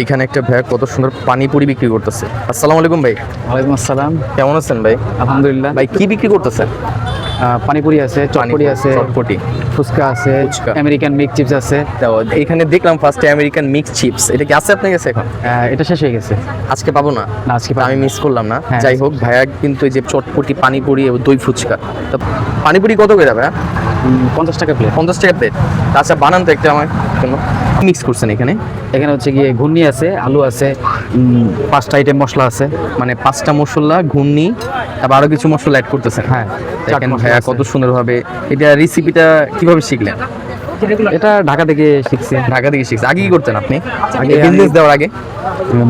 এইখানে একটা ভাই কত সুন্দর পানিপুরি বিক্রি করতেছে। আসসালামু আলাইকুম ভাই। ওয়ালাইকুম আসসালাম। কেমন আছেন ভাই? আলহামদুলিল্লাহ। ভাই কি বিক্রি করতেছেন? পানিপুরি আছে চটপটি আছে চটপটি। ফুচকা আছে। আমেরিকান মিক চিপস আছে। তো এইখানে দেখলাম ফার্স্টে আমেরিকান মিক্স চিপস এটা কি আছে আপনার কাছে এখন? এটা শেষ হয়ে গেছে। আজকে পাবো না? না আজকে আমি মিস করলাম না। হ্যাঁ। যাই হোক ভাইয়া কিন্তু এই যে চটপটি পানিপুরি ও দই ফুচকা। তো পানিপুরি কত করে যাবে উম, পঞ্চাশ টাকা প্লেট পঞ্চাশ টাকা প্লেট আচ্ছা বানান তো একটা আমার জন্য। মিক্স করছেন এখানে? এখানে হচ্ছে গিয়ে ঘূর্ণি আছে আলু আছে পাঁচটা আইটেম মশলা আছে। মানে পাঁচটা মশলা ঘূর্ণি তারপর আরও কিছু মশলা অ্যাড করতেছেন। হ্যাঁ, কত দেখেন ভাবে ভাইয়া কত সুন্দরভাবে এটা রেসিপিটা কীভাবে শিখলেন? এটা ঢাকা থেকে শিখছি। ঢাকা থেকে শিখছি। আগে কি করতেন আপনি? আগে বিজনেস দেওয়ার আগে?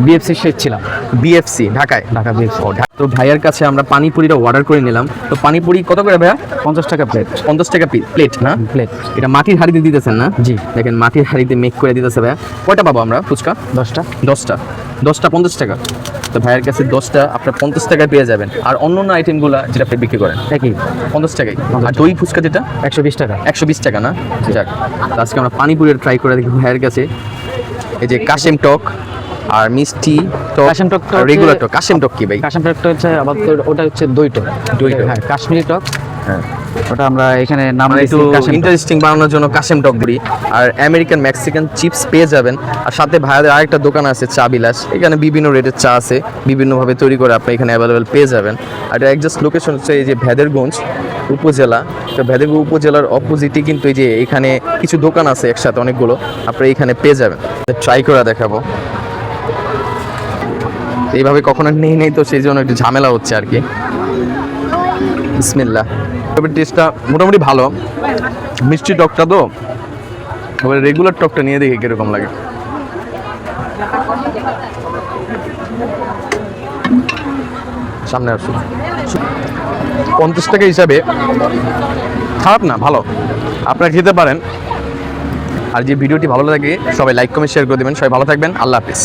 বিএফসি শেখ ছিলাম বিএফসি ঢাকায়? ঢাকা বিএফসি তো ভাইয়ার কাছে আমরা পানিপুরিটা অর্ডার করে নিলাম। তো পানিপুরি কত করে ভাইয়া? পঞ্চাশ টাকা প্লেট পঞ্চাশ টাকা প্লেট না? প্লেট এটা মাটির হাড়িতে দিতেছেন না? জি। দেখেন মাটির হাড়িতে মেক করে দিতেছে ভাইয়া। কয়টা পাবো আমরা? ফুচকা? দশটা। দশটা। দশটা পঞ্চাশ টাকা। তো ভাইয়ের কাছে দশটা আপনার পঞ্চাশ টাকায় পেয়ে যাবেন। আর অন্য অন্য আইটেমগুলো যেটা আপনি বিক্রি করেন। একই। পঞ্চাশ টাকায়। আর দই ফুচকা যেটা? একশো বিশ টাকা। একশো বিশ টাকা না? যাক আজকে আমরা পানিপুরের ট্রাই করে দেখি ভাইয়ের কাছে। এই যে কাশেম টক আর মিষ্টি তো কাশেম টক রেগুলার টক। কাশেম টক কি ভাই? কাশিম টকটা হচ্ছে আবার ওটা হচ্ছে দই টক। দই টক। হ্যাঁ কাশ্মীরি টক। হ্যাঁ। ওটা আমরা এখানে নাম একটু ইন্টারেস্টিং বানানোর জন্য কাশেম টক আর আমেরিকান মেক্সিকান চিপস পেয়ে যাবেন। আর সাথে ভাইয়াদের আরেকটা দোকান আছে চা বিলাস। এখানে বিভিন্ন রেটের চা আছে। বিভিন্নভাবে তৈরি করে আপনি এখানে অ্যাভেলেবেল পেয়ে যাবেন। আর এটা একজাস্ট লোকেশন হচ্ছে এই যে ভেদেরগঞ্জ উপজেলা। তো ভেদেরগঞ্জ উপজেলার অপোজিটে কিন্তু এই যে এখানে কিছু দোকান আছে একসাথে অনেকগুলো। আপনি এখানে পেয়ে যাবেন। ট্রাই করে দেখাবো। এইভাবে কখনো নেই নেই তো সেই জন্য একটু ঝামেলা হচ্ছে আর কি। বিসমিল্লাহ। তবে টেস্টটা মোটামুটি ভালো। মিষ্টি টকটা তো। তবে রেগুলার টকটা নিয়ে দেখি কীরকম লাগে। সামনে আসুন পঞ্চাশ টাকা হিসাবে। খারাপ না, ভালো। আপনারা খেতে পারেন। আর যে ভিডিওটি ভালো লাগে, সবাই লাইক কমেন্ট শেয়ার করে দেবেন। সবাই ভালো থাকবেন। আল্লাহ হাফিজ।